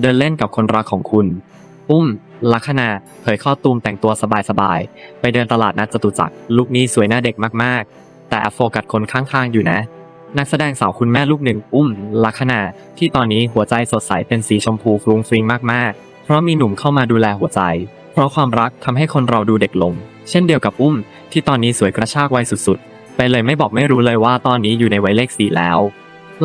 เดินเล่นกับคนรักของคุณ อุ้ม ลัคนาเผยข้อตูมแต่งตัวสบายๆ ไปเดินตลาดนัดจตุจักรลุคนี้สวยหน้าเด็กมากๆ แต่อโฟกัสคนข้างๆอยู่นะ นักแสดงสาวคุณแม่ลูกหนึ่ง อุ้ม ลัคนาที่ตอนนี้หัวใจสดใสเป็นสีชมพูฟรุ้งฟริ้งมากๆ เพราะมีหนุ่มเข้ามาดูแลหัวใจ เพราะความรักทำให้คนเราดูเด็กลง เช่นเดียวกับอุ้ม ที่ตอนนี้สวยกระชากวัยสุดๆ ไปเลยไม่บอกไม่รู้เลยว่าตอนนี้อยู่ในวัยเลขสี่แล้ว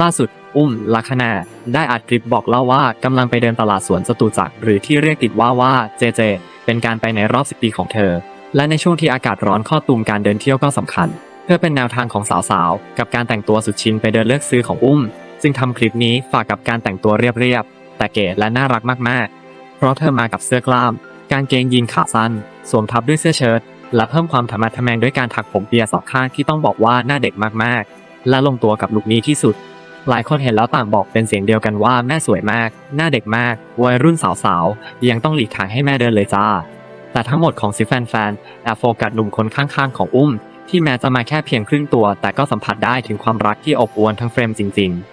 ล่าสุดอุ้มลัคนาได้อัดคลิปบอกเล่าว่ากำลังไปเดินตลาดสวนจตุจักรหรือที่เรียกติดว่าว่าเจเจ เป็นการไปในรอบ10ปีของเธอ และในช่วงที่อากาศร้อนข้อตูมการเดินเที่ยวก็สำคัญ เพื่อเป็นแนวทางของสาวๆ กับการแต่งตัวสุดชินไปเดินเลือกซื้อของอุ้ม จึงทำคลิปนี้ฝากกับการแต่งตัวเรียบๆแต่เก๋และน่ารักมากๆ เพราะเธอมากับเสื้อกล้าม กางเกงยีนขาสั้นสวมทับด้วยเสื้อเชิ้ตและเพิ่มความธรรมะทแมงด้วยการถักผมเปียสองข้างที่ต้องบอกว่าหน้าเด็กมากๆ และลงตัวกับลุคนี้ที่สุด หลายคนเห็นแล้วต่างบอกเป็นเสียงเดียวกันว่าแม่สวยมาก หน้าเด็กมาก วัยรุ่นสาวๆ ยังต้องหลีกทางให้แม่เดินเลยจ้า แต่ทั้งหมดของซิแฟนๆแอบโฟกัสหนุ่มคนข้างๆ ของอุ้ม ที่แม้จะมาแค่เพียงครึ่งตัว แต่ก็สัมผัสได้ถึงความรักที่อบอวลทั้งเฟรมจริง ๆ